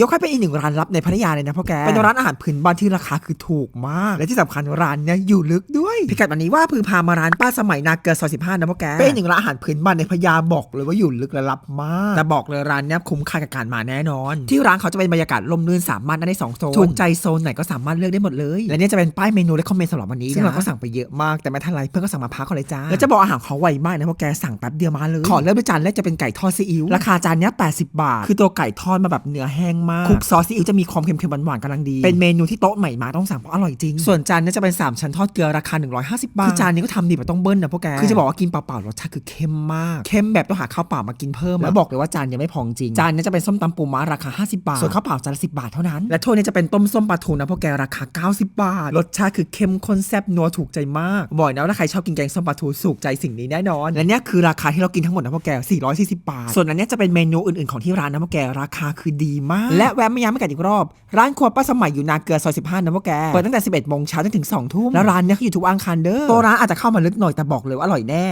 ยกให้เป็นอีกหนึ่งร้านลับในพัทยาเลยนะพ่อแก เป็นร้านอาหารพื้นบ้านที่ราคาคือถูกมาก และที่สำคัญร้านเนี้ยอยู่ลึกด้วย พิกัดวันนี้ว่าพือพามาร้านป้าสมัยนาเกลือซอยสิบห้านะพ่อแก เป็นอีกหนึ่งร้านอาหารพื้นบ้านในพัทยาบอกเลยว่าอยู่ลึกและลับมาก แต่บอกเลยร้านเนี้ยคุ้มค่ากับการมาแน่นอน ที่ร้านเขาจะเป็นบรรยากาศลมลื่นสามารถนั่งได้สองโซนถูกใจโซนไหนก็สามารถเลือกได้หมดเลย และเนี่ยจะเป็นป้ายเมนูและคอมเมนต์สำหรับวันนี้ซึ่งเราก็สั่งไปเยอะมากแต่ไม่ทันไรเพื่อนก็สั่งมาพักก่อนเลยจ้าแล้วจะบอกอาหารเขาไวมากนะเพราะแกสั่งแป๊บเดียวมาเลยขอเริ่มด้วยจานแรกจะเป็นไก่ทอดซีอิ๊วราคาจานเนี้ย80 บาท คือตัวไก่ทอดมาแบบเนื้อแห้งมากคลุกซอสซีอิ๊วจะมีความเค็มๆหวานๆกำลังดี เป็นเมนูที่โต๊ะใหม่มาต้องสั่งเพราะอร่อยจริง ส่วนจานเนี้ยจะเป็นสามชั้นทอดเกลือราคา 150 บาท คือจานนี้ก็ทำดีแบบต้องเบิ้ลนะพวกแก คือจะบอกว่ากินเปล่าๆรสชาติคือเค็มมาก เค็มแบบต้องหาข้าวเปล่ามากินเพิ่ม แล้วบอกเลยว่าจานยังไม่พอจริง จานเนี้ยจะเป็นส้มตำปูม้าราคา 50 บาท ส่วนข้าวเปล่าจานละ10 บาทเท่านั้น และถ้วยนี้จะเป็นต้มส้มปลาทูนะพวกแกราคา 90 บาท รสชาติคือเข้มข้นแซ่บนัวถูกใจมากบอกนะว่าถ้าใครชอบกินแกงส้มปลาทูสุกใจสิ่งนี้แน่นอน และเนี่ยคือราคาที่เรากินทั้งหมดนะพวกแก440 บาท ส่วนอันเนี้ยจะเป็นเมนูอื่นๆของที่ร้านนะพวกแกราคาคือดีมากและแวะมาย้ำกันอีกรอบ ร้านครัวป้าสมัยอยู่นาเกลือซอย15นะพวกแก เปิดตั้งแต่ 11โมงเช้าจนถึง2ทุ่มแล้วร้านเนี้ยเขาอยู่ทุกอังคารเด้อตัวร้านอาจจะเข้ามาลึกหน่อยแต่บอกเลยว่าอร่อยแน่